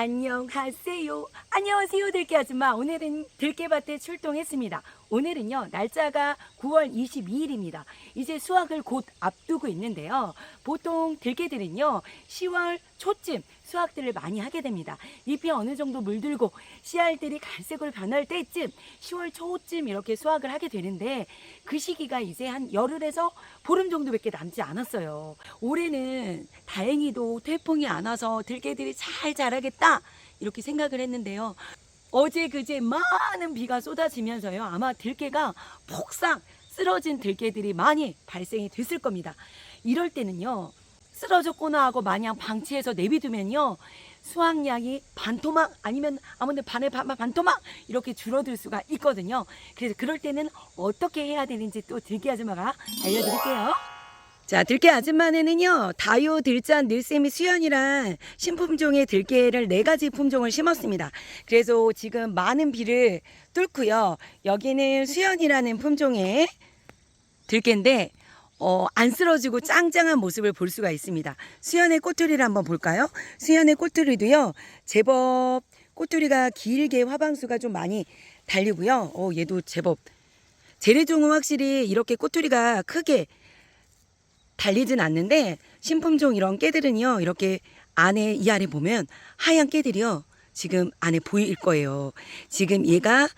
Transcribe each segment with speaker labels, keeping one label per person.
Speaker 1: 안녕하세요. 안녕하세요, 들깨 아줌마. 오늘은 들깨밭에 출동했습니다. 오늘은요, 날짜가 9월 22일입니다. 이제 수확을 곧 앞두고 있는데요. 보통 들깨들은요, 10월 초쯤 수확들을 많이 하게 됩니다. 잎이 어느 정도 물들고 씨알들이 갈색으로 변할 때쯤 10월 초쯤 이렇게 수확을 하게 되는데 그 시기가 이제 한 열흘에서 보름 정도밖에 남지 않았어요. 올해는 다행히도 태풍이 안 와서 들깨들이 잘 자라겠다 이렇게 생각을 했는데요. 어제 그제 많은 비가 쏟아지면서요. 아마 들깨가 폭삭 쓰러진 들깨들이 많이 발생이 됐을 겁니다. 이럴 때는요. 쓰러졌구나 하고 마냥 방치해서 내비두면요. 수확량이 반토막 아니면 아무튼 반에 반, 반토막 이렇게 줄어들 수가 있거든요. 그래서 그럴 때는 어떻게 해야 되는지 또 들깨 아줌마가 알려드릴게요. 자, 들깨 아줌마네는요, 다요, 들짠, 늘세미, 수연이란 신품종의 들깨를 네 가지 품종을 심었습니다. 그래서 지금 많은 비를 뚫고요, 여기는 수연이라는 품종의 들깨인데, 어, 안 쓰러지고 짱짱한 모습을 볼 수가 있습니다. 수연의 꼬투리를 한번 볼까요? 수연의 꼬투리도요, 제법 꼬투리가 길게 화방수가 좀 많이 달리고요. 어, 얘도 제법. 재래종은 확실히 이렇게 꼬투리가 크게 달리진 않는데 신품종 이런 깨들은요 이렇게 안에 이 아래 보면 하얀 깨들이요 지금 안에 보일 거예요. 지금 얘가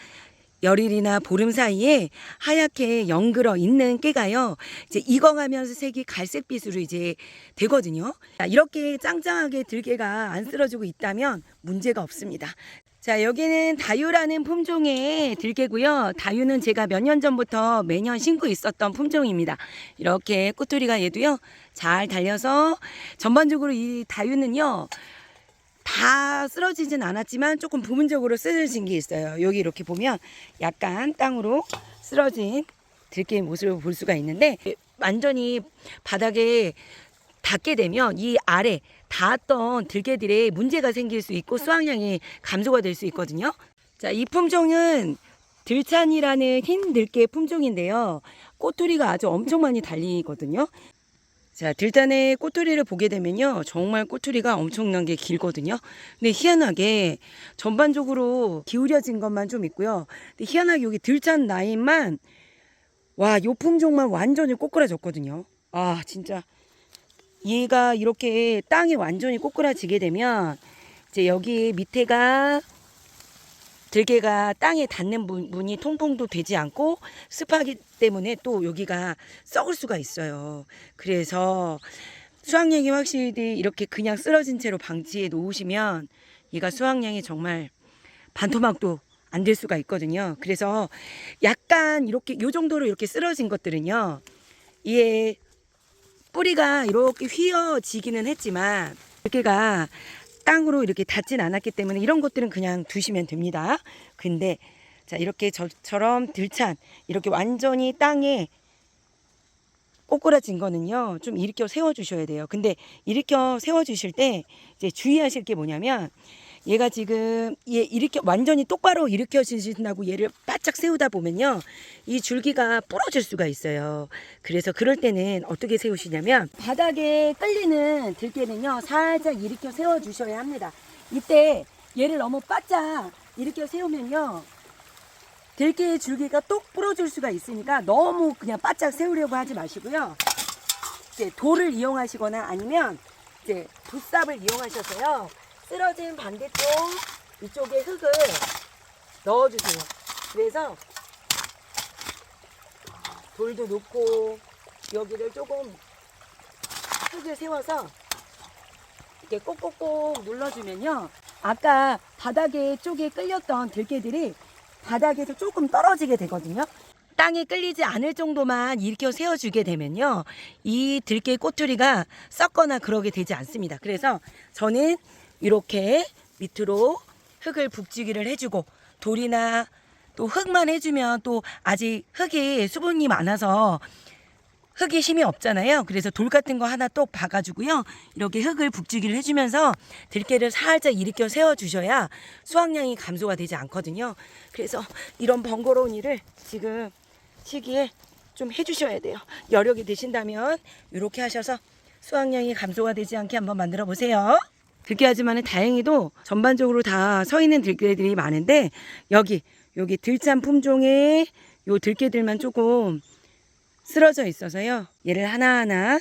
Speaker 1: 열일이나 보름 사이에 하얗게 연그러 있는 깨가요. 이제 익어가면서 색이 갈색빛으로 이제 되거든요. 자, 이렇게 짱짱하게 들깨가 안 쓰러지고 있다면 문제가 없습니다 자, 여기는 다유라는 품종의 들깨고요. 다유는 제가 몇 년 전부터 매년 신고 있었던 품종입니다. 이렇게 꼬투리가 얘도요. 잘 달려서 전반적으로 이 다유는요. 다 쓰러지진 않았지만 조금 부분적으로 쓰러진 게 있어요. 여기 이렇게 보면 약간 땅으로 쓰러진 들깨의 모습을 볼 수가 있는데 완전히 바닥에 닿게 되면 이 아래 닿았던 들깨들의 문제가 생길 수 있고 수확량이 감소가 될 수 있거든요. 자, 이 품종은 들찬이라는 흰 들깨 품종인데요. 꼬투리가 아주 엄청 많이 달리거든요. 자, 들단의 꼬투리를 보게 되면요. 정말 꼬투리가 엄청난 게 길거든요. 근데 희한하게 전반적으로 기울여진 것만 좀 있고요. 근데 희한하게 여기 들짠 라인만 와, 요 품종만 완전히 꼬꾸라졌거든요. 아, 진짜 얘가 이렇게 땅이 완전히 꼬꾸라지게 되면 이제 여기 밑에가 들개가 땅에 닿는 부분이 통풍도 되지 않고 습하기 때문에 또 여기가 썩을 수가 있어요. 그래서 수확량이 확실히 이렇게 그냥 쓰러진 채로 방치해 놓으시면 얘가 수확량이 정말 반토막도 안 될 수가 있거든요. 그래서 약간 이렇게 요 정도로 이렇게 쓰러진 것들은요. 이에 뿌리가 이렇게 휘어지기는 했지만 들깨가 땅으로 이렇게 닿진 않았기 때문에 이런 것들은 그냥 두시면 됩니다. 근데 자 이렇게 저처럼 들찬 이렇게 완전히 땅에 꼬꾸라진 거는요 좀 일으켜 세워 주셔야 돼요. 근데 일으켜 세워 주실 때 이제 주의하실 게 뭐냐면 얘가 지금 얘 일으켜 완전히 똑바로 일으켜 주신다고 얘를 바짝 세우다 보면요 이 줄기가 부러질 수가 있어요. 그래서 그럴 때는 어떻게 세우시냐면 바닥에 끌리는 들깨는요 살짝 일으켜 세워 주셔야 합니다. 이때 얘를 너무 바짝 일으켜 세우면요 들깨의 줄기가 똑 부러질 수가 있으니까 너무 그냥 바짝 세우려고 하지 마시고요. 이제 돌을 이용하시거나 아니면 이제 붓삽을 이용하셔서요. 쓰러진 반대쪽 이쪽에 흙을 넣어주세요. 그래서 돌도 놓고 여기를 조금 흙을 세워서 이렇게 꼭꼭꼭 눌러주면요. 아까 바닥에 쪽에 끌렸던 들깨들이 바닥에서 조금 떨어지게 되거든요. 땅에 끌리지 않을 정도만 일으켜 세워주게 되면요. 이 들깨 꼬투리가 썩거나 그러게 되지 않습니다. 그래서 저는 이렇게 밑으로 흙을 북지기를 해주고 돌이나 또 흙만 해주면 또 아직 흙이 수분이 많아서 흙에 힘이 없잖아요. 그래서 돌 같은 거 하나 똑 박아주고요. 이렇게 흙을 북지기를 해주면서 들깨를 살짝 일으켜 세워주셔야 수확량이 감소가 되지 않거든요. 그래서 이런 번거로운 일을 지금 시기에 좀 해주셔야 돼요. 여력이 되신다면 이렇게 하셔서 수확량이 감소가 되지 않게 한번 만들어 보세요. 들깨하지만은 다행히도 전반적으로 다 서 있는 들깨들이 많은데 여기 여기 들잔 품종의 요 들깨들만 조금 쓰러져 있어서요. 얘를 하나하나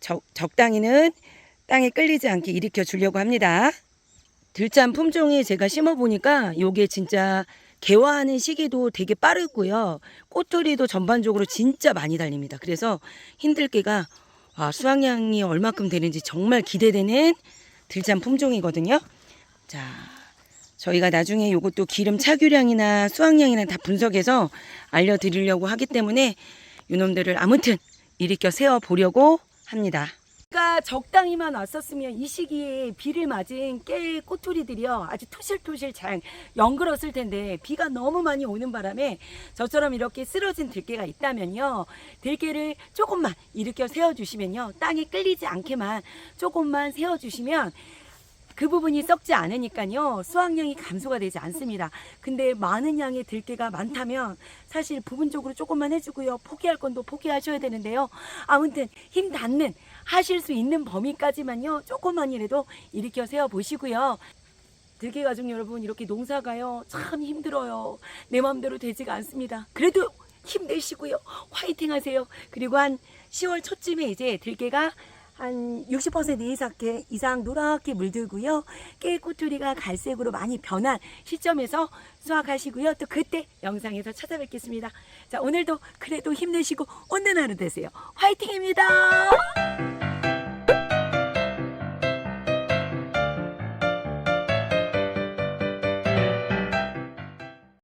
Speaker 1: 적, 적당히는 땅에 끌리지 않게 일으켜 주려고 합니다. 들잔 품종이 제가 심어 보니까 요게 진짜 개화하는 시기도 되게 빠르고요. 꽃들이도 전반적으로 진짜 많이 달립니다. 그래서 흰들깨가 와, 수확량이 얼마큼 되는지 정말 기대되는 들잔 품종이거든요. 자, 저희가 나중에 요것도 기름 차규량이나 수확량이나 다 분석해서 알려드리려고 하기 때문에 요놈들을 아무튼 일으켜 세워 보려고 합니다. 그러니까 적당히만 왔었으면 이 시기에 비를 맞은 깨 꼬투리들이요. 아주 토실토실 잘 연그렀을 텐데 비가 너무 많이 오는 바람에 저처럼 이렇게 쓰러진 들깨가 있다면요. 들깨를 조금만 일으켜 세워주시면요. 땅에 끌리지 않게만 조금만 세워주시면 그 부분이 썩지 않으니까요. 수확량이 감소가 되지 않습니다. 근데 많은 양의 들깨가 많다면 사실 부분적으로 조금만 해주고요. 포기할 건또 포기하셔야 되는데요. 아무튼 힘 닿는 하실 수 있는 범위까지만요 조금만이라도 일으켜 세워 보시고요. 들깨 가족 여러분 이렇게 농사가요 참 힘들어요. 내 마음대로 되지가 않습니다. 그래도 힘내시고요 화이팅 하세요. 그리고 한 10월 초쯤에 이제 들깨가 한 60% 이상, 이상 노랗게 물들고요. 깨꼬투리가 갈색으로 많이 변한 시점에서 수확하시고요. 또 그때 영상에서 찾아뵙겠습니다. 자, 오늘도 그래도 힘내시고 오늘 하루 되세요. 화이팅입니다!